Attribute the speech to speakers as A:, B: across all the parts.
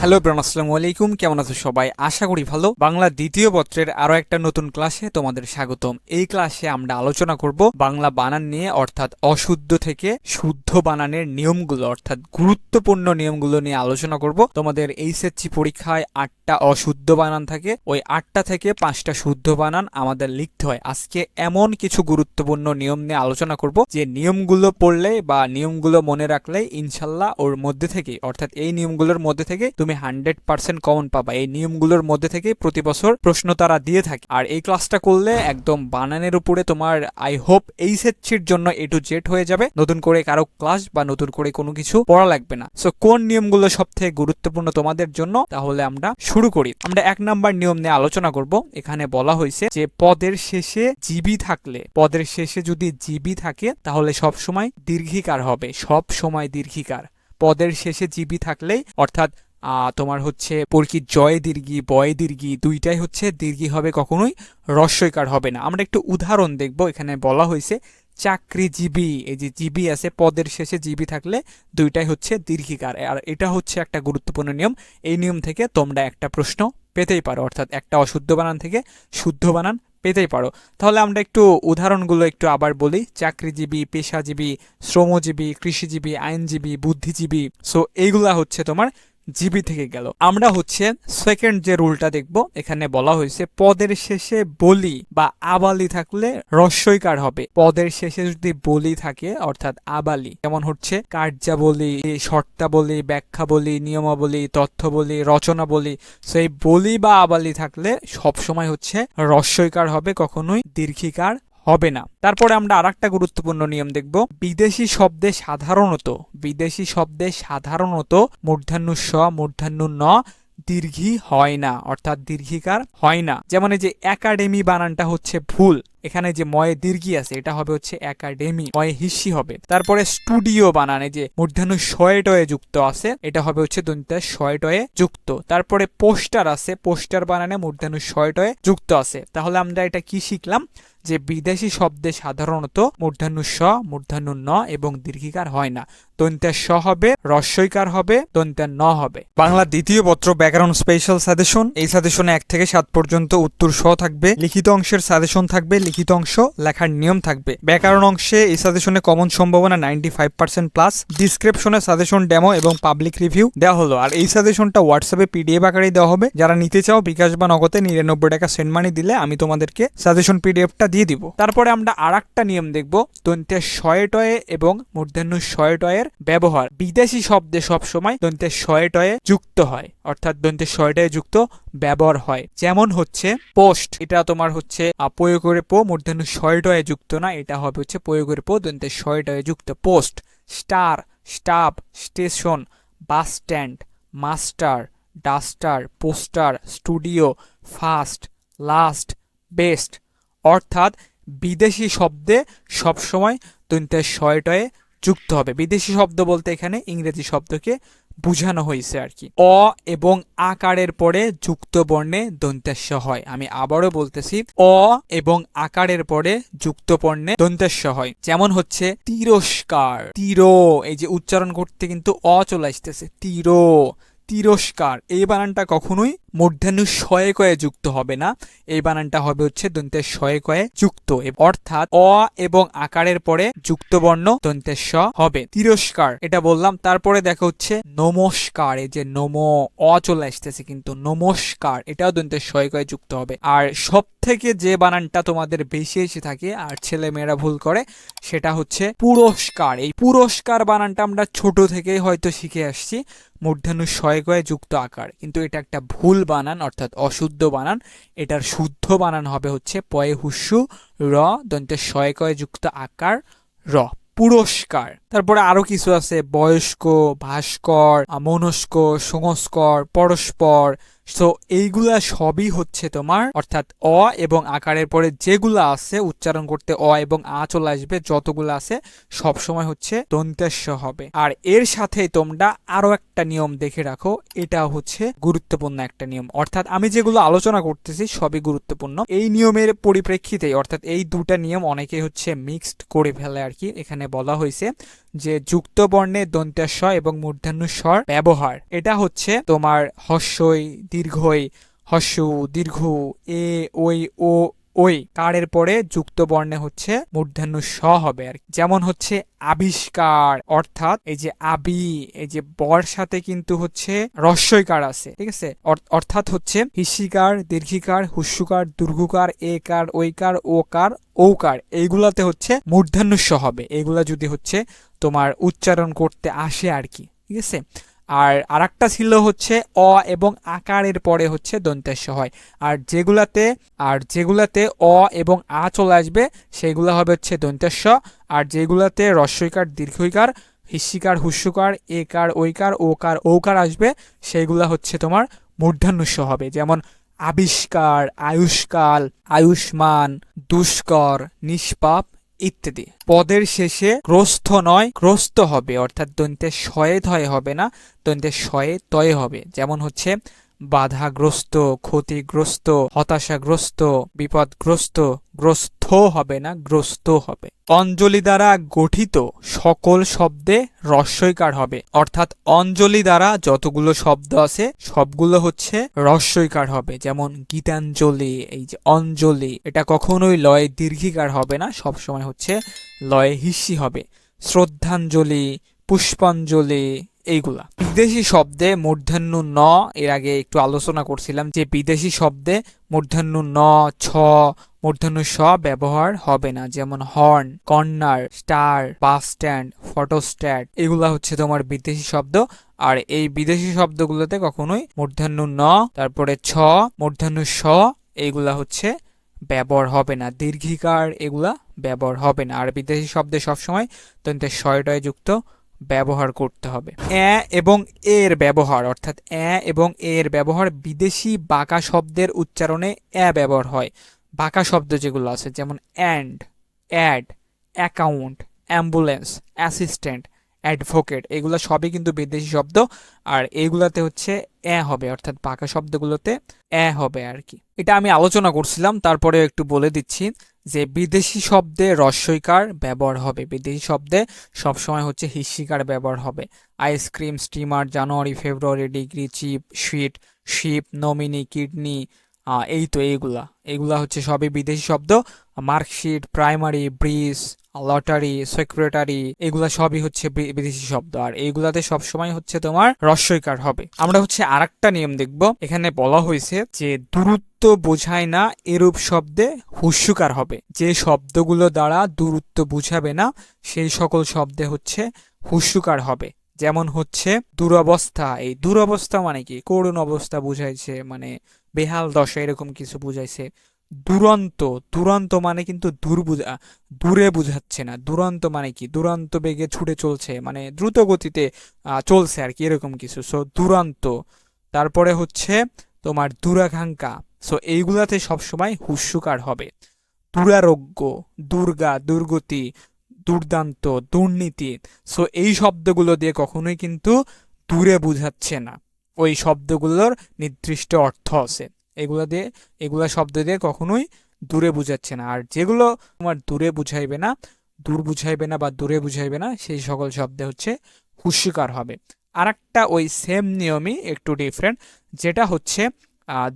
A: Hello bran, আসসালামু আলাইকুম। কেমন আছো সবাই? আশা করি ভালো। বাংলা দ্বিতীয় পত্রের আরও একটা নতুন ক্লাসে তোমাদের স্বাগতম। এই ক্লাসে আমরা আলোচনা করব বাংলা বানান নিয়ে, অর্থাৎ অশুদ্ধ থেকে শুদ্ধ বানানের নিয়মগুলো, অর্থাৎ গুরুত্বপূর্ণ নিয়মগুলো নিয়ে আলোচনা করব। তোমাদের এইচএসসি পরীক্ষায় আটটা অশুদ্ধ বানান থাকে। ওই আটটা থেকে পাঁচটা শুদ্ধ বানান আমাদের লিখতে হয়। আজকে এমন কিছু গুরুত্বপূর্ণ নিয়ম নিয়ে আলোচনা করব, যে নিয়মগুলো পড়লে বা নিয়মগুলো মনে রাখলে, ইনশাল্লাহ ওর মধ্যে থেকে অর্থাৎ এই নিয়মগুলোর মধ্যে থেকে তুমি হান্ড্রেড পার্সেন্ট কমন পাবা। এই নিয়মগুলোর মধ্যে থেকে প্রতি বছর প্রশ্ন তারা দিয়ে থাকে। আর এই ক্লাসটা করলে একদম বানানের উপরে তোমার আই হোপ এই সেটছির জন্য এ টু জেড হয়ে যাবে। নতুন করে কারও ক্লাস বা নতুন করে কোনো কিছু পড়া লাগবে না। সো কোন নিয়মগুলো সব থেকে গুরুত্বপূর্ণ তোমাদের জন্য? তাহলে আমরা শুরু করি। আমরা এক নাম্বার নিয়ম নিয়ে আলোচনা করব। এখানে বলা হয়েছে যে, পদের শেষে জিবি থাকলে, পদের শেষে যদি জিবি থাকে, তাহলে সব সময় দীর্ঘিকার হবে। সব সময় দীর্ঘিকার। পদের শেষে জিবি থাকলেই, অর্থাৎ তোমার হচ্ছে পরকি জয় দীর্ঘি, বয় দীর্ঘি, দুইটাই হচ্ছে দীর্ঘি হবে কখনোই রস্যইকার হবে না। আমরা একটু উদাহরণ দেখব, এখানে বলা হয়েছে চাকরিজীবী, এই যে জিবি আছে, পদের শেষে জিবি থাকলে দুইটাই হচ্ছে দীর্ঘিকার। আর এটা হচ্ছে একটা গুরুত্বপূর্ণ নিয়ম। এই নিয়ম থেকে তোমরা একটা প্রশ্ন পেতেই পারো, অর্থাৎ একটা অশুদ্ধ বানান থেকে শুদ্ধ বানান পেতেই পারো। তাহলে আমরা একটু উদাহরণগুলো একটু আবার বলি। চাকরিজীবী, পেশাজীবী, শ্রমজীবী, কৃষিজীবী, আইনজীবী, বুদ্ধিজীবী, সো এইগুলা হচ্ছে তোমার জিবি থেকে গেল। আমরা হচ্ছে সেকেন্ড যে রুলটা দেখব, এখানে বলা হয়েছে, পদের শেষে বলি বা আবালি থাকলে রস্যইকার হবে? পদের শেষে যদি বলি থাকে, অর্থাৎ আবালি, যেমন হচ্ছে কার্যাবলী শর্তাবলী ব্যাখ্যা বলি নিয়মাবলী তথ্য বলি, রচনা বলি, সেই বলি বা আবালি থাকলে সবসময় হচ্ছে রস্যইকার হবে, কখনোই দীর্ঘিকার হবে না। তারপরে আমরা আর একটা গুরুত্বপূর্ণ নিয়ম দেখব। বিদেশি শব্দে সাধারণত, বিদেশি শব্দে সাধারণত মূর্ধান্য স মূর্ধান্য ন দীর্ঘী হয় না, অর্থাৎ দীর্ঘিকার হয় না। যেমন এই যে একাডেমি বানানটা হচ্ছে ভুল এখানে যে ময়ে দীর্ঘি আছে, এটা হবে হচ্ছে একাডেমি, ময়ে হিসি হবে। তারপরে স্টুডিও বানানে যে মূর্ধান্য শয়েটয়ে যুক্ত আছে, এটা হবে হচ্ছে দন্তা শয়েটয়ে যুক্ত। তারপরে পোস্টার আছে, পোস্টার বানানে মূর্ধান্য শয়েটয়ে যুক্ত আছে। তাহলে আমরা এটা কি শিখলাম? যে বিদেশি শব্দে সাধারণত মূর্ধান্য স, মূর্ধান্য ন এবং দীর্ঘিকার হয় না। দন্ত্যা স হবে, রস্যইকার হবে দন্ত্যা ন হবে। বাংলা দ্বিতীয় পত্র ব্যাকরণ স্পেশাল সাজেশন এই সাজেশনে এক থেকে সাত পর্যন্ত উত্তর স থাকবে, লিখিত অংশের সাজেশন থাকবে লিখিত অংশ লেখার নিয়ম থাকবে। ব্যাকরণ অংশে এই সাজেশনে কমন সম্ভাবনা নাইনটি ফাইভ পার্সেন্ট প্লাস ডিসক্রিপশনে সাজেশন ডেমো এবং পাবলিক রিভিউ দেওয়া হলো। আর এই সাজেশনটা হোয়াটসঅ্যাপে পিডিএফ আকারেই দেওয়া হবে। যারা নিতে চাও বিকাশ বা নগদে নিরানব্বই টাকা সেন্ড মানি দিলে আমি তোমাদেরকে সাজেশন পিডিএফটা দিয়ে দিব। তারপরে আমরা আর একটা নিয়ম দেখব দন্তের শয়েটয়ে এবং মূর্ধান্য শয়েটয়ের ব্যবহার। বিদেশি শব্দে সবসময় দন্তের শয়ে টয়ে যুক্ত হয় অর্থাৎ দন্তের শয়ে টয়ে যুক্ত ব্যবহার হয়। যেমন হচ্ছে পোস্ট এটা তোমার হচ্ছে আহ, প্রয়োগের পো মূর্ধান্য যুক্ত না, এটা হবে হচ্ছে প্রয়োগের পো দন্তের শয়েটয়ে যুক্ত post, star staff station, bus stand, master, duster, poster, studio first last, best, অর্থাৎ বিদেশি শব্দে সবসময় দন্তের শয়টয়ে যুক্ত হবে। বিদেশি শব্দ বলতে এখানে ইংরেজি শব্দকে বুঝানো হয়েছে আর কি। অ এবং আকারের পরে যুক্ত বর্ণে দন্তেস্য হয়। আমি আবারও বলতেছি, অ এবং আকারের পরে যুক্ত বর্ণে দন্তেস্য হয়। যেমন হচ্ছে, তিরস্কার, তিরো, এই যে উচ্চারণ করতে কিন্তু অ চলে আসতেছে। তিরো, তিরস্কার। এই বানানটা কখনোই মূর্ধান্য শয়ে কয়ে যুক্ত হবে না। এই বানানটা হবে হচ্ছে দন্তের শয়ে কয়ে যুক্ত অর্থাৎ অ এবং আকারের পরে যুক্ত বর্ণ দন্তের স হবে। তিরস্কার, এটা বললাম। তারপরে দেখা হচ্ছে নমস্কার, এই যে নম, অ চলে আসতেছে কিন্তু নমস্কার, এটাও দন্তের শয়ে কয়ে যুক্ত হবে। আর সব থেকে যে বানানটা তোমাদের বেশি এসে থাকে আর ছেলে মেয়েরা ভুল করে, সেটা হচ্ছে পুরস্কার। এই পুরস্কার বানানটা আমরা ছোট থেকেই হয়তো শিখে আসছি মূর্ধান্য শয়ে কয়ে যুক্ত আকার। কিন্তু এটা একটা ভুল বানান, অর্থাৎ অশুদ্ধ বানান, এটার শুদ্ধ বানান হবে হচ্ছে পয়ে হুস্যু র দন্তের শয়ে যুক্ত আকার, র, পুরস্কার। তারপরে আরও কিছু আছে, বয়স্ক, ভাস্কর, মনস্ক, সংস্কর, পরস্পর সো এইগুলা সবই হচ্ছে তোমার, অর্থাৎ অ এবং আকারের পরে যেগুলা আছে, উচ্চারণ করতে অ এবং আ চলে আসবে, যতগুলো আছে সব সময় হচ্ছে দন্তেস্য হবে। আর এর সাথে তোমরা আরও একটা নিয়ম দেখে রাখো, এটা হচ্ছে গুরুত্বপূর্ণ একটা নিয়ম। অর্থাৎ আমি যেগুলো আলোচনা করতেছি, সবই গুরুত্বপূর্ণ। এই নিয়মের পরিপ্রেক্ষিতে, অর্থাৎ এই দুটা নিয়ম অনেকে হচ্ছে মিক্সড করে ফেলে আর কি এখানে বলা হয়েছে। যে যুক্ত বর্ণে দন্ত্যাস এবং মূর্ধন্য স্বর ব্যবহার। এটা হচ্ছে তোমার হস্যই দীর্ঘই, হস্য দীর্ঘ, এ ওই ও ওই কারের পরে যুক্ত বর্ণে হচ্ছে মূর্ধন্য স হবে আর যেমন হচ্ছে আবিষ্কার, অর্থাৎ এই যে আবি, এই যে বর সাথে কিন্তু হচ্ছে রস্যইকার আছে, ঠিক আছে? অর- অর্থাৎ হচ্ছে হিসিকার, দীর্ঘিকার, হুস্যকার, দুর্ঘুকার এ কার ওইকার ও কার ঔকার, এইগুলাতে হচ্ছে মূর্ধন্য স হবে। এগুলা যদি হচ্ছে তোমার উচ্চারণ করতে আসে আর কি, ঠিক আছে? আর আরেকটা ছিল হচ্ছে অ এবং আকারের পরে হচ্ছে দন্তেশ্ব হয় আর যেগুলাতে আর যেগুলাতে অ এবং আ চলে আসবে, সেগুলো হবে হচ্ছে দন্তেশ্ব আর যেগুলাতে রস্বইকার দীর্ঘইকার হিস্যিকার হুস্যকার একার ওইকার ওকার, ঔকার আসবে সেইগুলা হচ্ছে তোমার মূর্ধান্যস্য হবে। যেমন আবিষ্কার, আয়ুষ্কাল, আয়ুষ্মান, দুষ্কর, নিষ্পাপ ইত্যাদি। পদের শেষে গ্রস্থ নয় গ্রস্ত হবে, অর্থাৎ দন্তে শয়ে ধয় হবে না, দন্তে শয়ে তয়ে হবে। যেমন হচ্ছে বাধাগ্রস্ত, ক্ষতিগ্রস্ত, হতাশাগ্রস্ত, বিপদগ্রস্ত, গ্রস্ত হবে না, গ্রস্ত হবে। অঞ্জলি দ্বারা গঠিত সকল শব্দে রস্বইকার হবে। অর্থাৎ অঞ্জলি দ্বারা যতগুলো শব্দ আছে, সবগুলো হচ্ছে রস্বইকার হবে। যেমন গীতাঞ্জলি, এই যে অঞ্জলি, এটা কখনোই লয়ে দীর্ঘিকার হবে না সব সময় হচ্ছে লয়ে হিসি হবে। শ্রদ্ধাঞ্জলি, পুষ্পাঞ্জলি এইগুলা। বিদেশি শব্দে মূর্ধন্য ন, এর আগে একটু আলোচনা করছিলাম যে বিদেশি শব্দে মূর্ধন্য ন, ছ, মূর্ধন্য স ব্যবহার হবে না। যেমন horn, corner, star, bus stand, photostat, এগুলা হচ্ছে তোমার বিদেশি শব্দ। আর এই বিদেশি শব্দগুলোতে কখনোই মূর্ধন্য ন, তারপরে ছ, মূর্ধন্য স, এইগুলা হচ্ছে ব্যবহার হবে না। দীর্ঘিকার এগুলা ব্যবহার হবে না। আর বিদেশি শব্দে সবসময় তন্ত্রের শয়টয় যুক্ত ব্যবহার করতে হবে। এ এবং এর ব্যবহার, অর্থাৎ এ এবং এর ব্যবহার বিদেশি বাঁকা শব্দের উচ্চারণে এ ব্যবহার হয়। বাঁকা শব্দ যেগুলো আছে, যেমন and add account ambulance assistant advocate. এগুলো সবই কিন্তু বিদেশি শব্দ আর এইগুলাতে হচ্ছে এ হবে, অর্থাৎ পাকা শব্দগুলোতে এ হবে আর কি। এটা আমি আলোচনা করছিলাম তারপরে একটু বলে দিচ্ছি যে বিদেশি শব্দে রস্বইকার ব্যবহার হবে। বিদেশি শব্দে সবসময় হচ্ছে হিস্যিকার ব্যবহার হবে। Ice cream steamer, January, February, degree, chip, sweet, ship, nominee, kidney এই তো এইগুলা। এইগুলা হচ্ছে সবই বিদেশি শব্দ। Marksheet, primary, bridge, lottery, secretary, এগুলা সবই হচ্ছে বিদেশি শব্দ। আর এইগুলাতে সবসময় হচ্ছে তোমার রস্বইকার হবে। আমরা হচ্ছে আরেকটা নিয়ম দেখব। এখানে বলা হয়েছে যে দূরত্ব বোঝায় না, এরূপ শব্দে হুস্যকার হবে। যে শব্দগুলো দ্বারা দূরত্ব বুঝাবে না, সেই সকল শব্দে হচ্ছে হুস্যকার হবে। যেমন হচ্ছে দুরবস্থা। এই দুরবস্থা মানে কি? করুণ অবস্থা বুঝাইছে মানে বেহাল দশা এরকম কিছু বুঝাইছে। দুরন্ত দুরন্ত মানে কিন্তু দূর বুঝা, দূরে বুঝাচ্ছে না। দুরন্ত মানে কি? দুরন্ত বেগে ছুটে চলছে মানে দ্রুত গতিতে চলছে আর কি এরকম কিছু। সো দুরন্ত। তারপরে হচ্ছে তোমার দুরাকাঙ্ক্ষা। সো এইগুলাতে সবসময় হুস্যকার হবে। দুরারোগ্য, দুর্গা, দুর্গতি দুর্দান্ত, দুর্নীতি। সো এই শব্দগুলো দিয়ে কখনোই কিন্তু দূরে বুঝাচ্ছে না। ওই শব্দগুলোর নির্দিষ্ট অর্থ আছে। এগুলো দিয়ে, এগুলা শব্দ দিয়ে কখনোই দূরে বুঝাচ্ছে না। আর যেগুলো তোমার দূরে বুঝাইবে না, দূর বুঝাইবে না বা দূরে বুঝাইবে না, সেই সকল শব্দে হচ্ছে হুস্যকার হবে। আর একটা ওই সেম নিয়মই একটু ডিফারেন্ট যেটা হচ্ছে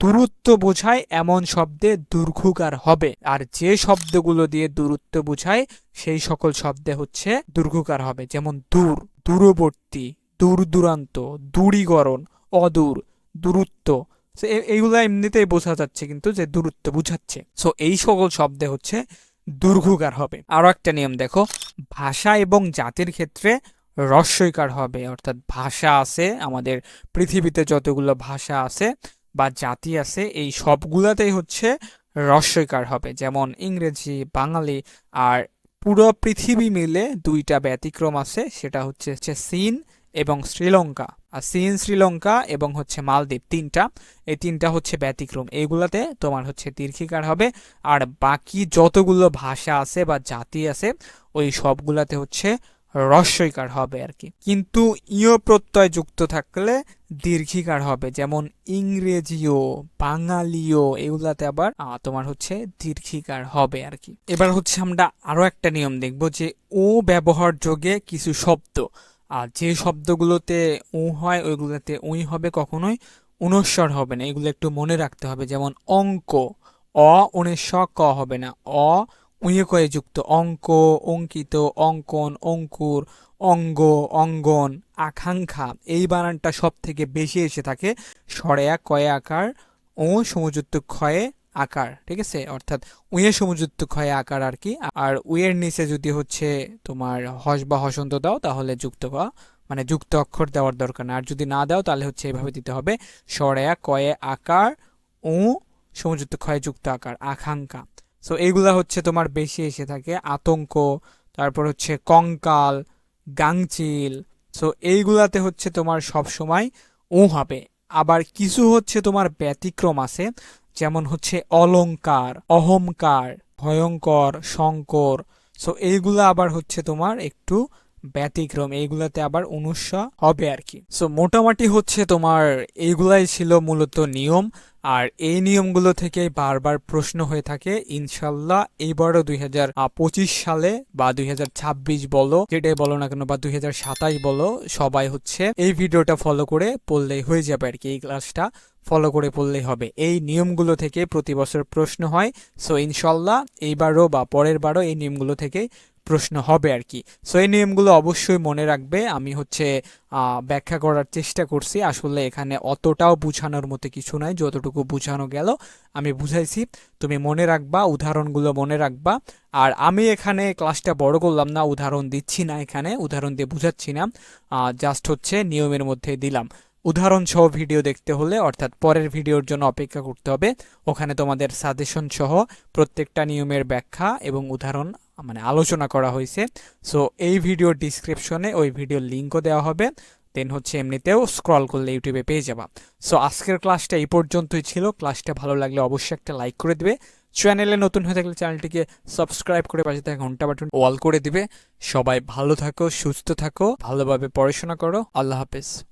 A: দূরত্ব বোঝায় এমন শব্দে দীর্ঘকার হবে। আর যে শব্দগুলো দিয়ে দূরত্ব বোঝায়, সেই সকল শব্দে হচ্ছে দীর্ঘকার হবে। যেমন দূর, দূরবর্তী দূর দূরান্ত দূরীকরণ, অদূর, দূরত্ব। এইগুলো এমনিতেই বোঝা যাচ্ছে কিন্তু যে দূরত্ব বুঝাচ্ছে। সো এই সকল শব্দে হচ্ছে দীর্ঘকার হবে। আরও একটা নিয়ম দেখো, ভাষা এবং জাতির ক্ষেত্রে রস্বইকার হবে। অর্থাৎ ভাষা আছে, আমাদের পৃথিবীতে যতগুলো ভাষা আছে বা জাতি আছে, এই সবগুলাতেই হচ্ছে রস্বইকার হবে। যেমন ইংরেজি, বাঙালি আর পুরো পৃথিবী মিলে দুইটা ব্যতিক্রম আছে, সেটা হচ্ছে হচ্ছে চীন এবং শ্রীলঙ্কা। আর চীন, শ্রীলঙ্কা এবং হচ্ছে মালদ্বীপ, তিনটা। এই তিনটা হচ্ছে ব্যতিক্রম। এইগুলাতে তোমার হচ্ছে দীর্ঘিকার হবে। আর বাকি যতগুলো ভাষা আছে বা জাতি আছে, ওই সবগুলাতে হচ্ছে রস্বইকার হবে আর কি। কিন্তু ইয় প্রত্যয় যুক্ত থাকলে দীর্ঘিকার হবে, যেমন ইংরেজিও, বাঙালিও, এগুলাতে আবার তোমার হচ্ছে দীর্ঘিকার হবে আর কি। এবার হচ্ছে আমরা আরও একটা নিয়ম দেখব যে ও ব্যবহার যোগে কিছু শব্দ আর যে শব্দগুলোতে ও হয়, ওইগুলোতে ওই হবে, কখনোই অনুস্বর হবে না। এগুলো একটু মনে রাখতে হবে, যেমন অঙ্ক, অ উনিশ ক হবে না। অ কয়ে, যুক্ত অঙ্ক, অঙ্কিত অঙ্কন, অঙ্কুর, অঙ্গ, অঙ্গন, আকাঙ্ক্ষা। এই বানানটা সব থেকে বেশি এসে থাকে সরেয়া, কয়ে আকার ও সমযুক্ত ক্ষয়ে আকার, ঠিক আছে? অর্থাৎ উইয়ে সমযুক্ত ক্ষয়ে আকার আর কি। আর উইয়ের নিচে যদি হচ্ছে তোমার হস বা হসন্ত দাও, তাহলে যুক্ত ক মানে যুক্ত অক্ষর দেওয়ার দরকার না। আর যদি না দাও, তাহলে হচ্ছে এভাবে দিতে হবে, সরেয়া, কয়ে আকার ও সমযুক্ত ক্ষয়ে যুক্ত আকার, আকাঙ্ক্ষা। সো এইগুলা হচ্ছে তোমার বেশি এসে থাকে। আতঙ্ক, তারপর হচ্ছে কঙ্কাল গাংচিল সো এইগুলাতে হচ্ছে তোমার সব সময় ও হবে। আবার কিছু হচ্ছে তোমার ব্যতিক্রম আছে, যেমন হচ্ছে অলঙ্কার অহংকার, ভয়ঙ্কর, শঙ্কর। সো এইগুলা আবার হচ্ছে তোমার একটু ব্যতিক্রম, এইগুলাতে আবার অনুস্ব হবে আর কি। সো মোটামুটি হচ্ছে তোমার এইগুলাই ছিল মূলত নিয়ম, আর এই নিয়মগুলো থেকে বারবার প্রশ্ন হয়ে থাকে, ইনশাল্লাহ এইবারও দুই হাজার পঁচিশ সালে বা দুই হাজার ছাব্বিশ বলো, যেটাই বলো না কেন, বা দুই হাজার সাতাশ বলো, সবাই হচ্ছে এই ভিডিওটা ফলো করে পড়লেই হয়ে যাবে আর কি, এই ক্লাসটা ফলো করে পড়লেই হবে। এই নিয়মগুলো থেকে প্রতি বছর প্রশ্ন হয় সো ইনশাল্লাহ এইবারও বা পরের বারও এই নিয়মগুলো থেকে প্রশ্ন হবে আর কি। সো এই নিয়মগুলো অবশ্যই মনে রাখবে। আমি হচ্ছে ব্যাখ্যা করার চেষ্টা করছি। আসলে এখানে অতটাও বুঝানোর মতো কিছু নাই, যতটুকু বুঝানো গেল। আমি বুঝাইছি। তুমি মনে রাখবা, উদাহরণগুলো মনে রাখবা। আর আমি এখানে ক্লাসটা বড় করলাম না, উদাহরণ দিচ্ছি না এখানে, উদাহরণ দিয়ে বুঝাচ্ছি না। জাস্ট হচ্ছে নিয়মের মধ্যে দিলাম। উদাহরণ সহ ভিডিও দেখতে হলে, অর্থাৎ পরের ভিডিওর জন্য অপেক্ষা করতে হবে। ওখানে তোমাদের সাজেশন সহ প্রত্যেকটা নিয়মের ব্যাখ্যা এবং উদাহরণ মানে আলোচনা করা হয়েছে। সো এই ভিডিও ডিসক্রিপশনে ওই ভিডিওর লিঙ্কও দেওয়া হবে। দেন হচ্ছে এমনিতেও স্ক্রল করলে ইউটিউবে পেয়ে যাবা। সো আজকের ক্লাসটা এই পর্যন্তই ছিল। ক্লাসটা ভালো লাগলে অবশ্যই একটা লাইক করে দেবে। চ্যানেলে নতুন হয়ে থাকলে চ্যানেলটিকে সাবস্ক্রাইব করে পাশে থাকা ঘণ্টা বাটন অল করে দিবে। সবাই ভালো থাকো, সুস্থ থাকো, ভালোভাবে পড়াশোনা করো। আল্লাহ হাফেজ।